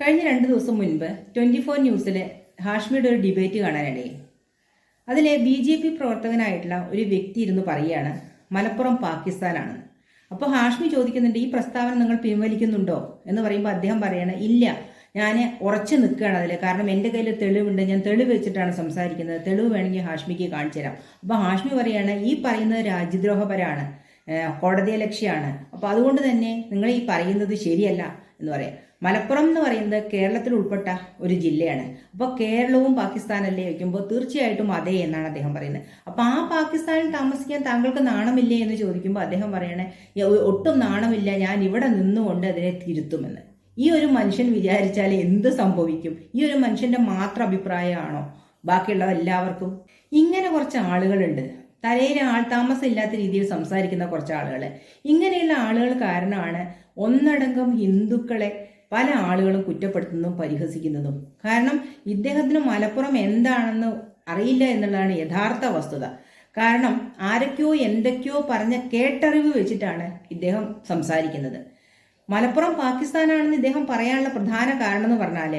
കഴിഞ്ഞ രണ്ട് ദിവസം മുൻപ് ട്വന്റി ഫോർ ന്യൂസിലെ ഹാഷ്മിയുടെ ഒരു ഡിബേറ്റ് കാണാനിടയിൽ അതിലെ ബി ജെ പി പ്രവർത്തകനായിട്ടുള്ള ഒരു വ്യക്തി ഇരുന്ന് പറയുകയാണ് മലപ്പുറം പാകിസ്ഥാനാണ്. അപ്പോൾ ഹാഷ്മി ചോദിക്കുന്നുണ്ട് ഈ പ്രസ്താവന നിങ്ങൾ പിൻവലിക്കുന്നുണ്ടോ? എന്ന് പറയുമ്പോൾ അദ്ദേഹം പറയണ ഇല്ല ഞാൻ ഉറച്ചു നിൽക്കുകയാണ് അതിൽ കാരണം എന്റെ കയ്യിൽ തെളിവുണ്ട് ഞാൻ തെളിവ് വെച്ചിട്ടാണ് സംസാരിക്കുന്നത്. തെളിവ് വേണമെങ്കിൽ ഹാഷ്മിക്ക് കാണിച്ചു തരാം. അപ്പോൾ ഹാഷ്മി പറയാണ് ഈ പറയുന്നത് രാജ്യദ്രോഹപരമാണ് കോടതിയലക്ഷ്യമാണ്. കോടതിയെ ലക്ഷ്യമാണ് അപ്പോൾ അതുകൊണ്ട് തന്നെ നിങ്ങൾ ഈ പറയുന്നത് ശരിയല്ല എന്ന് പറയാം. മലപ്പുറം എന്ന് പറയുന്നത് കേരളത്തിൽ ഉൾപ്പെട്ട ഒരു ജില്ലയാണ്. അപ്പോൾ കേരളവും പാകിസ്ഥാനല്ലേ വയ്ക്കുമ്പോൾ തീർച്ചയായിട്ടും അതെ എന്നാണ് അദ്ദേഹം പറയുന്നത്. അപ്പോൾ ആ പാകിസ്ഥാനിൽ താമസിക്കാൻ താങ്കൾക്ക് നാണമില്ലേ എന്ന് ചോദിക്കുമ്പോൾ അദ്ദേഹം പറയണേ ഒട്ടും നാണമില്ല. ഞാൻ ഇവിടെ നിന്നുകൊണ്ട് അതിനെ തിരുത്തുമെന്ന്. ഈ ഒരു മനുഷ്യൻ വിചാരിച്ചാൽ എന്ത് സംഭവിക്കും? ഈ ഒരു മനുഷ്യന്റെ മാത്രം അഭിപ്രായമാണോ ബാക്കിയുള്ള എല്ലാവർക്കും? ഇങ്ങനെ കുറച്ച് ആളുകളുണ്ട്. തലയിൽ ആൾ താമസം ഇല്ലാത്ത രീതിയിൽ സംസാരിക്കുന്ന കുറച്ച് ആളുകൾ ഇങ്ങനെയുള്ള ആളുകൾ കാരണമാണ് ഒന്നടങ്കം ഹിന്ദുക്കളെ പല ആളുകളും കുറ്റപ്പെടുത്തുന്നതും പരിഹസിക്കുന്നതും. കാരണം ഇദ്ദേഹത്തിന് മലപ്പുറം എന്താണെന്ന് അറിയില്ല എന്നുള്ളതാണ് യഥാർത്ഥ വസ്തുത. കാരണം ആരൊക്കെയോ എന്തൊക്കെയോ പറഞ്ഞ കേട്ടറിവ് വെച്ചിട്ടാണ് ഇദ്ദേഹം സംസാരിക്കുന്നത്. മലപ്പുറം പാകിസ്ഥാനാണെന്ന് ഇദ്ദേഹം പറയാനുള്ള പ്രധാന കാരണം എന്ന് പറഞ്ഞാൽ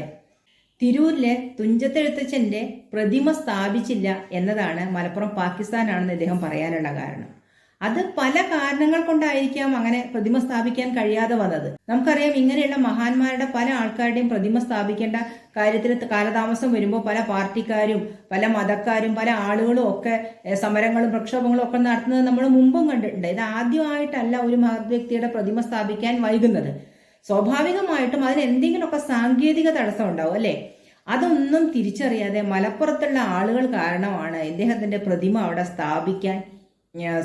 തിരൂരിലെ തുഞ്ചത്തെഴുത്തച്ഛന്റെ പ്രതിമ സ്ഥാപിച്ചില്ല എന്നതാണ് മലപ്പുറം പാകിസ്ഥാനാണെന്ന് ഇദ്ദേഹം പറയാനുള്ള കാരണം. അത് പല കാരണങ്ങൾ കൊണ്ടായിരിക്കാം അങ്ങനെ പ്രതിമ സ്ഥാപിക്കാൻ കഴിയാതെ വന്നത്. നമുക്കറിയാം ഇങ്ങനെയുള്ള മഹാന്മാരുടെ പല ആൾക്കാരുടെയും പ്രതിമ സ്ഥാപിക്കേണ്ട കാര്യത്തിൽ കാലതാമസം വരുമ്പോൾ പല പാർട്ടിക്കാരും പല മതക്കാരും പല ആളുകളും ഒക്കെ സമരങ്ങളും പ്രക്ഷോഭങ്ങളും ഒക്കെ നടത്തുന്നത് നമ്മൾ മുമ്പും കണ്ടിട്ടുണ്ട്. ഇത് ആദ്യമായിട്ടല്ല ഒരു മഹത് വ്യക്തിയുടെ പ്രതിമ സ്ഥാപിക്കാൻ വൈകുന്നത്. സ്വാഭാവികമായിട്ടും അതിന് എന്തെങ്കിലുമൊക്കെ സാങ്കേതിക തടസ്സം ഉണ്ടാവും അല്ലേ? അതൊന്നും തിരിച്ചറിയാതെ മലപ്പുറത്തുള്ള ആളുകൾ കാരണമാണ് ഇദ്ദേഹത്തിന്റെ പ്രതിമ അവിടെ സ്ഥാപിക്കാൻ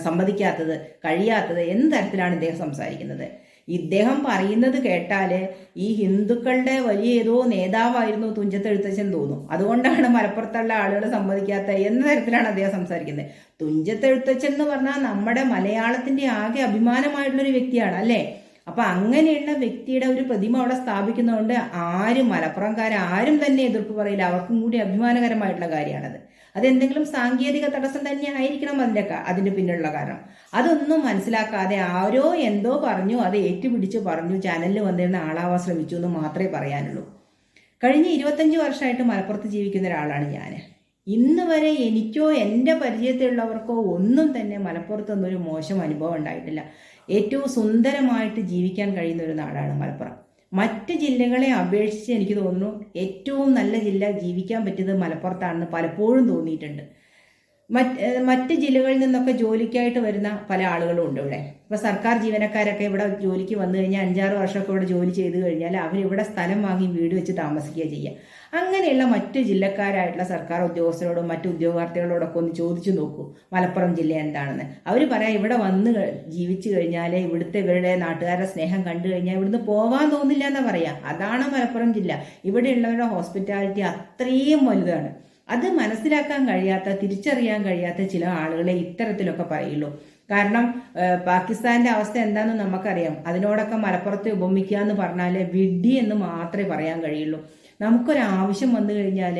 സമ്മതിക്കാത്തത് കഴിയാത്തത് എന്ത് തരത്തിലാണ് ഇദ്ദേഹം സംസാരിക്കുന്നത്? ഇദ്ദേഹം പറയുന്നത് കേട്ടാൽ ഈ ഹിന്ദുക്കളുടെ വലിയ ഏതോ നേതാവായിരുന്നു തുഞ്ചത്തെഴുത്തച്ഛൻ തോന്നും. അതുകൊണ്ടാണ് മലപ്പുറത്തുള്ള ആളുകൾ സമ്മതിക്കാത്ത എന്ന തരത്തിലാണ് അദ്ദേഹം സംസാരിക്കുന്നത്. തുഞ്ചത്തെഴുത്തച്ഛൻ എന്ന് പറഞ്ഞാൽ നമ്മുടെ മലയാളത്തിന്റെ ആകെ അഭിമാനമായിട്ടുള്ളൊരു വ്യക്തിയാണ് അല്ലേ? അപ്പൊ അങ്ങനെയുള്ള വ്യക്തിയുടെ ഒരു പ്രതിമ അവിടെ സ്ഥാപിക്കുന്നതുകൊണ്ട് ആരും മലപ്പുറംകാർ ആരും തന്നെ എതിർപ്പ് പറയില്ല. അവർക്കും കൂടി അഭിമാനകരമായിട്ടുള്ള കാര്യമാണത്. അതെന്തെങ്കിലും സാങ്കേതിക തടസ്സം തന്നെ ആയിരിക്കണം അതിന്റെ അതിന്റെ പിന്നിലുള്ള കാരണം. അതൊന്നും മനസ്സിലാക്കാതെ ആരോ എന്തോ പറഞ്ഞു അത് ഏറ്റുപിടിച്ച് പറഞ്ഞു ചാനലിൽ വന്നിരുന്ന ആളാവാൻ ശ്രമിച്ചു എന്ന് മാത്രമേ പറയാനുള്ളൂ. കഴിഞ്ഞ ഇരുപത്തഞ്ച് വർഷമായിട്ട് മലപ്പുറത്ത് ജീവിക്കുന്ന ഒരാളാണ് ഞാൻ ഇന്ന് വരെ എനിക്കോ എന്റെ പരിചയത്തിലുള്ളവർക്കോ ഒന്നും തന്നെ മലപ്പുറത്തൊന്നും ഒരു മോശം അനുഭവം ഉണ്ടായിട്ടില്ല. ഏറ്റവും സുന്ദരമായിട്ട് ജീവിക്കാൻ കഴിയുന്ന ഒരു നാടാണ് മലപ്പുറം. മറ്റ് ജില്ലകളെ അപേക്ഷിച്ച് എനിക്ക് തോന്നുന്നു ഏറ്റവും നല്ല ജില്ല ജീവിക്കാൻ പറ്റിയത് മലപ്പുറത്താണെന്ന് പലപ്പോഴും തോന്നിയിട്ടുണ്ട്. മറ്റ് മറ്റ് ജില്ലകളിൽ നിന്നൊക്കെ ജോലിക്കായിട്ട് വരുന്ന പല ആളുകളും ഉണ്ട് ഇവിടെ. ഇപ്പോൾ സർക്കാർ ജീവനക്കാരൊക്കെ ഇവിടെ ജോലിക്ക് വന്നു കഴിഞ്ഞാൽ അഞ്ചാറ് വർഷമൊക്കെ ഇവിടെ ജോലി ചെയ്തു കഴിഞ്ഞാൽ അവരിവിടെ സ്ഥലം വാങ്ങി വീട് വെച്ച് താമസിക്കുക ചെയ്യുക. അങ്ങനെയുള്ള മറ്റ് ജില്ലക്കാരായിട്ടുള്ള സർക്കാർ ഉദ്യോഗസ്ഥരോടും മറ്റു ഉദ്യോഗാർത്ഥികളോടൊക്കെ ഒന്ന് ചോദിച്ചു നോക്കൂ. മലപ്പുറം ജില്ല എന്താണെന്ന്. അവർ പറയാം ഇവിടെ വന്ന് ജീവിച്ചു കഴിഞ്ഞാൽ ഇവിടുത്തെ ഇവരുടെ നാട്ടുകാരുടെ സ്നേഹം കണ്ടു കഴിഞ്ഞാൽ ഇവിടുന്ന് പോവാൻ തോന്നില്ല എന്നാ പറയാ. അതാണ് മലപ്പുറം ജില്ല. ഇവിടെയുള്ളവരുടെ ഹോസ്പിറ്റാലിറ്റി അത്രയും വലുതാണ്. അത് മനസ്സിലാക്കാൻ കഴിയാത്ത തിരിച്ചറിയാൻ കഴിയാത്ത ചില ആളുകളെ ഇത്തരത്തിലൊക്കെ പറയുള്ളൂ. കാരണം പാകിസ്ഥാന്റെ അവസ്ഥ എന്താണെന്ന് നമുക്കറിയാം. അതിനോടൊക്കെ മലപ്പുറത്തെ ഉപമിക്കുക എന്ന് പറഞ്ഞാൽ വിഡ്ഢി എന്ന് മാത്രമേ പറയാൻ കഴിയുള്ളൂ. നമുക്കൊരാവശ്യം വന്നു കഴിഞ്ഞാൽ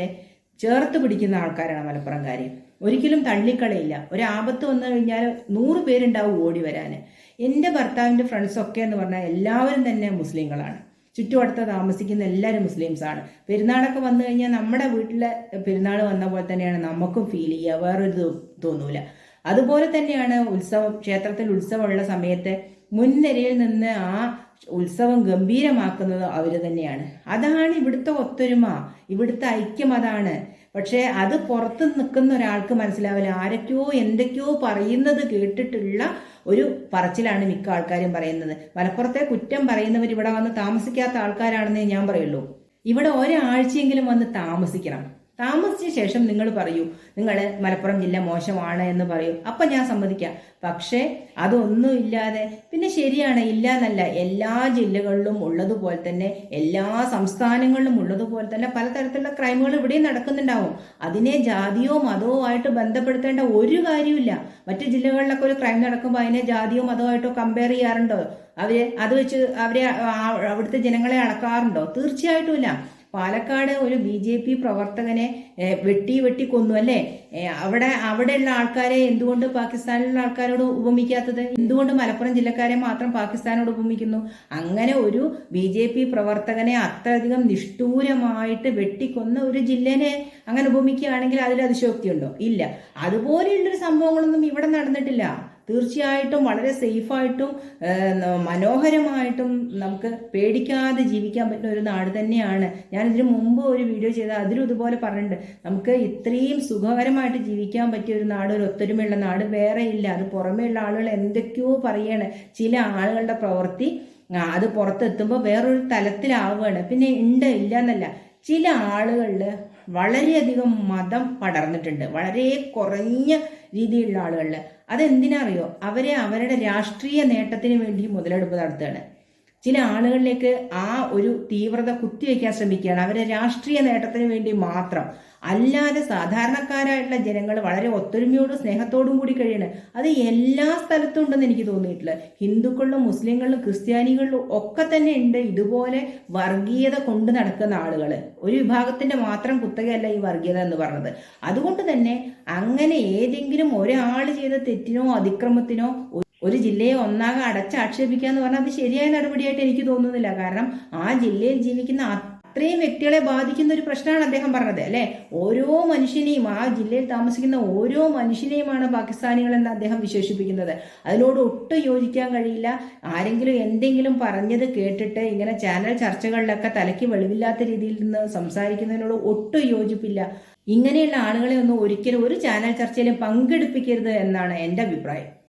ചേർത്ത് പിടിക്കുന്ന ആൾക്കാരാണ് മലപ്പുറംകാർ ഒരിക്കലും തള്ളിക്കളയില്ല. ഒരു ആപത്ത് വന്നു കഴിഞ്ഞാൽ നൂറ് പേരുണ്ടാവും ഓടി വരാൻ എന്റെ ഭർത്താവിന്റെ ഫ്രണ്ട്സൊക്കെ എന്ന് പറഞ്ഞാൽ എല്ലാവരും തന്നെ മുസ്ലിങ്ങളാണ്. ചുറ്റുവട്ടത്ത് താമസിക്കുന്ന എല്ലാവരും മുസ്ലിംസാണ്. പെരുന്നാളൊക്കെ വന്നു കഴിഞ്ഞാൽ നമ്മുടെ വീട്ടിലെ പെരുന്നാൾ വന്ന പോലെ തന്നെയാണ് നമുക്കും ഫീൽ ചെയ്യുക വേറൊരു തോന്നൂല. അതുപോലെ തന്നെയാണ് ഉത്സവം ക്ഷേത്രത്തിൽ ഉത്സവമുള്ള സമയത്ത് മുൻനിരയിൽ നിന്ന് ആ ഉത്സവം ഗംഭീരമാക്കുന്നത് അവർ തന്നെയാണ്. അതാണ് ഇവിടുത്തെ ഒത്തൊരുമ. ഇവിടുത്തെ ഐക്യം അതാണ്. പക്ഷേ അത് പുറത്ത് നിൽക്കുന്ന ഒരാൾക്ക് മനസ്സിലാവില്ല. ആരൊക്കെയോ എന്തൊക്കെയോ പറയുന്നത് കേട്ടിട്ടുള്ള ഒരു പറച്ചിലാണ് മിക്ക ആൾക്കാരും പറയുന്നത്. മലപ്പുറത്തെ കുറ്റം പറയുന്നവർ ഇവിടെ വന്ന് താമസിക്കാത്ത ആൾക്കാരാണെന്നേ ഞാൻ പറയുള്ളൂ. ഇവിടെ ഒരാഴ്ചയെങ്കിലും വന്ന് താമസിക്കണം. താമസിച്ച ശേഷം നിങ്ങൾ പറയൂ നിങ്ങൾ മലപ്പുറം ജില്ല മോശമാണ് എന്ന് പറയൂ. അപ്പം ഞാൻ സമ്മതിക്കാം. പക്ഷേ അതൊന്നും ഇല്ലാതെ പിന്നെ ശരിയാണ് ഇല്ല എന്നല്ല എല്ലാ ജില്ലകളിലും ഉള്ളതുപോലെ തന്നെ എല്ലാ സംസ്ഥാനങ്ങളിലും ഉള്ളതുപോലെ തന്നെ പലതരത്തിലുള്ള ക്രൈമുകൾ ഇവിടെയും നടക്കുന്നുണ്ടാവും. അതിനെ ജാതിയോ മതമോ ആയിട്ട് ബന്ധപ്പെടുത്തേണ്ട ഒരു കാര്യമില്ല മറ്റു ജില്ലകളിലൊക്കെ ഒരു ക്രൈം നടക്കുമ്പോൾ അതിനെ ജാതിയോ മതമോ ആയിട്ടോ കമ്പയർ ചെയ്യാറുണ്ടോ? അവർ അത് വെച്ച് അവരെ അവിടുത്തെ ജനങ്ങളെ അളക്കാറുണ്ടോ തീർച്ചയായിട്ടും ഇല്ല. പാലക്കാട് ഒരു ബി ജെ പി പ്രവർത്തകനെ വെട്ടി വെട്ടി കൊന്നു അല്ലേ? അവിടെ അവിടെയുള്ള ആൾക്കാരെ എന്തുകൊണ്ട് പാകിസ്ഥാനിലുള്ള ആൾക്കാരോട് ഉപമിക്കാത്തത്? എന്തുകൊണ്ട് മലപ്പുറം ജില്ലക്കാരെ മാത്രം പാകിസ്ഥാനോട് ഉപമിക്കുന്നു? അങ്ങനെ ഒരു ബി ജെ പി പ്രവർത്തകനെ അത്രയധികം നിഷ്ഠൂരമായിട്ട് വെട്ടിക്കൊന്ന ഒരു ജില്ലേനെ അങ്ങനെ ഉപമിക്കുകയാണെങ്കിൽ അതിൽ അതിശോക്തിയുണ്ടോ ഇല്ല. അതുപോലെയുള്ളൊരു സംഭവങ്ങളൊന്നും ഇവിടെ നടന്നിട്ടില്ല. തീർച്ചയായിട്ടും വളരെ സേഫായിട്ടും മനോഹരമായിട്ടും നമുക്ക് പേടിക്കാതെ ജീവിക്കാൻ പറ്റുന്ന ഒരു നാട് തന്നെയാണ്. ഞാൻ ഇതിനു മുമ്പ് ഒരു വീഡിയോ ചെയ്ത അതിലും ഇതുപോലെ പറഞ്ഞിട്ടുണ്ട്. നമുക്ക് ഇത്രയും സുഖകരമായിട്ട് ജീവിക്കാൻ പറ്റിയ ഒരു നാട് ഒരു ഒത്തൊരുമയുള്ള നാട് വേറെ ഇല്ല. അത് പുറമെയുള്ള ആളുകൾ എന്തൊക്കെയോ പറയാണ്. ചില ആളുകളുടെ പ്രവൃത്തി അത് പുറത്തെത്തുമ്പോൾ വേറൊരു തലത്തിലാവുകയാണ്. പിന്നെ ഉണ്ട് ഇല്ല എന്നല്ല ചില ആളുകളിൽ വളരെയധികം മതം പടർന്നിട്ടുണ്ട്. വളരെ കുറഞ്ഞ രീതിയിലുള്ള ആളുകളിൽ അതെന്തിനാ അറിയോ അവരെ അവരുടെ രാഷ്ട്രീയ നേട്ടത്തിന് വേണ്ടി മുതലെടുപ്പ് നടത്തുകയാണ്. ചില ആളുകളിലേക്ക് ആ ഒരു തീവ്രത കുത്തിവെക്കാൻ ശ്രമിക്കുകയാണ്. അവരെ രാഷ്ട്രീയ നേട്ടത്തിന് വേണ്ടി മാത്രം അല്ലാതെ സാധാരണക്കാരായിട്ടുള്ള ജനങ്ങൾ വളരെ ഒത്തൊരുമയോടും സ്നേഹത്തോടും കൂടി കഴിയണം അത് എല്ലാ സ്ഥലത്തും ഉണ്ടെന്ന് എനിക്ക് തോന്നിയിട്ടില്ല. ഹിന്ദുക്കളിലും മുസ്ലിങ്ങളിലും ക്രിസ്ത്യാനികളിലും ഒക്കെ തന്നെ ഉണ്ട് ഇതുപോലെ വർഗീയത കൊണ്ട് നടക്കുന്ന ആളുകൾ ഒരു വിഭാഗത്തിന്റെ മാത്രം കുത്തകയല്ല ഈ വർഗീയത എന്ന് പറഞ്ഞത്. അതുകൊണ്ട് തന്നെ അങ്ങനെ ഏതെങ്കിലും ഒരാൾ ചെയ്ത തെറ്റിനോ അതിക്രമത്തിനോ ഒരു ജില്ലയെ ഒന്നാകെ അടച്ചാക്ഷേപിക്കുക എന്ന് പറഞ്ഞാൽ അത് ശരിയായ നടപടിയായിട്ട് എനിക്ക് തോന്നുന്നില്ല. കാരണം ആ ജില്ലയിൽ ജീവിക്കുന്ന അത്രയും വ്യക്തികളെ ബാധിക്കുന്ന ഒരു പ്രശ്നമാണ് അദ്ദേഹം പറഞ്ഞത് അല്ലെ? ഓരോ മനുഷ്യനെയും ആ ജില്ലയിൽ താമസിക്കുന്ന ഓരോ മനുഷ്യനെയുമാണ് പാകിസ്ഥാനികൾ എന്ന് അദ്ദേഹം വിശേഷിപ്പിക്കുന്നത്. അതിനോട് ഒട്ടും യോജിക്കാൻ കഴിയില്ല. ആരെങ്കിലും എന്തെങ്കിലും പറഞ്ഞത് കേട്ടിട്ട് ഇങ്ങനെ ചാനൽ ചർച്ചകളിലൊക്കെ തലയ്ക്ക് വെളിവില്ലാത്ത രീതിയിൽ നിന്ന് സംസാരിക്കുന്നതിനോട് ഒട്ടും യോജിപ്പില്ല. ഇങ്ങനെയുള്ള ആളുകളെ ഒന്നും ഒരിക്കലും ഒരു ചാനൽ ചർച്ചയിലും പങ്കെടുപ്പിക്കരുത് എന്നാണ് എന്റെ അഭിപ്രായം.